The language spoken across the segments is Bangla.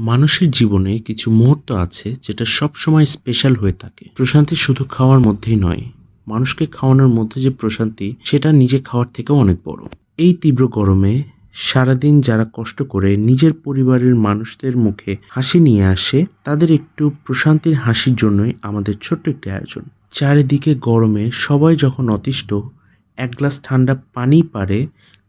মানুষের জীবনে কিছু মুহূর্ত আছে যেটা সবসময় স্পেশাল হয়ে থাকে। প্রশান্তি শুধু খাওয়ার মধ্যেই নয়, মানুষকে খাওয়ানোর মধ্যে যে প্রশান্তি, সেটা নিজে খাওয়ার থেকেও অনেক বড়। এই তীব্র গরমে সারাদিন যারা কষ্ট করে নিজের পরিবারের মানুষদের মুখে হাসি নিয়ে আসে, তাদের একটু প্রশান্তির হাসির জন্যই আমাদের ছোট্ট একটি আয়োজন। চারিদিকে গরমে সবাই যখন অতিষ্ঠ এক গ্লাস ঠান্ডা পানি পারে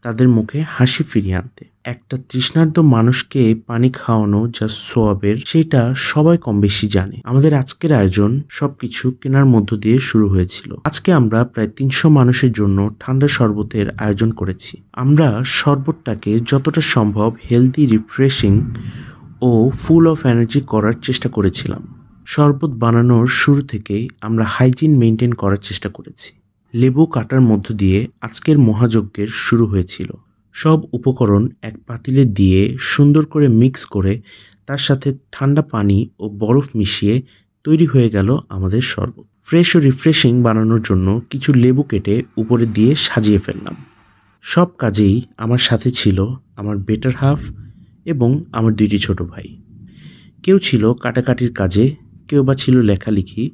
তাদের মুখে হাসি ফিরিয়ে আনতে। একটা তৃষ্ণার্ত মানুষকে পানি খাওয়ানো যা সোয়াবের, সেটা সবাই কম বেশি জানে। আমাদের আজকের আয়োজন সবকিছু কেনার মধ্য দিয়ে শুরু হয়েছিল। আজকে আমরা প্রায় তিনশো মানুষের জন্য ঠান্ডা শরবতের আয়োজন করেছি। আমরা শরবতটাকে যতটা সম্ভব হেলদি রিফ্রেশিং ও ফুল অফ এনার্জি করার চেষ্টা করেছিলাম। শরবত বানানোর শুরু থেকেই আমরা হাইজিন মেনটেন করার চেষ্টা করেছি। লেবু কাটার মধ্য দিয়ে আজকের মহাযজ্ঞের শুরু হয়েছিল। সব উপকরণ এক পাতিলে দিয়ে সুন্দর করে মিক্স করে তার সাথে ঠান্ডা পানি ও বরফ মিশিয়ে তৈরি হয়ে গেল আমাদের শরবত। ফ্রেশ ও রিফ্রেশিং বানানোর জন্য কিছু লেবু কেটে উপরে দিয়ে সাজিয়ে ফেললাম। সব কাজেই আমার সাথে ছিল আমার বেটার হাফ এবং আমার দুইটি ছোট ভাই। কেউ ছিল কাটাকাটির কাজে, কেউ বা ছিল লেখালেখি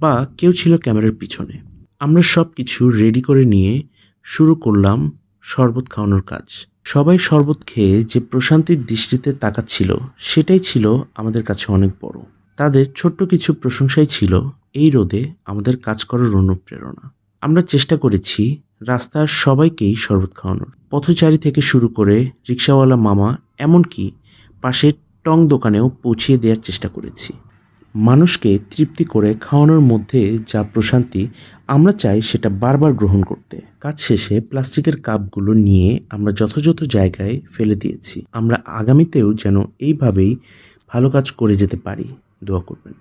বা কেউ ছিল ক্যামেরার পিছনে। আমরা সব কিছু রেডি করে নিয়ে শুরু করলাম শরবত খাওয়ানোর কাজ। সবাই শরবত খেয়ে যে প্রশান্তির দৃষ্টিতে তাকাচ্ছিল, সেটাই ছিল আমাদের কাছে অনেক বড়। তাদের ছোট্ট কিছু প্রশংসাই ছিল এই রোদে আমাদের কাজ করার অনুপ্রেরণা। আমরা চেষ্টা করেছি রাস্তার সবাইকেই শরবত খাওয়ানোর। পথচারী থেকে শুরু করে রিক্সাওয়ালা মামা, এমনকি পাশের টং দোকানেও পৌঁছিয়ে দেওয়ার চেষ্টা করেছি। মানুষকে তৃপ্তি করে খাওয়ানোর মধ্যে যা প্রশান্তি, আমরা চাই সেটা বারবার গ্রহণ করতে। কাজ শেষে প্লাস্টিকের কাপগুলো নিয়ে আমরা যথাযথ জায়গায় ফেলে দিয়েছি। আমরা আগামীতেও যেন এইভাবেই ভালো কাজ করে যেতে পারি। দোয়া করবেন।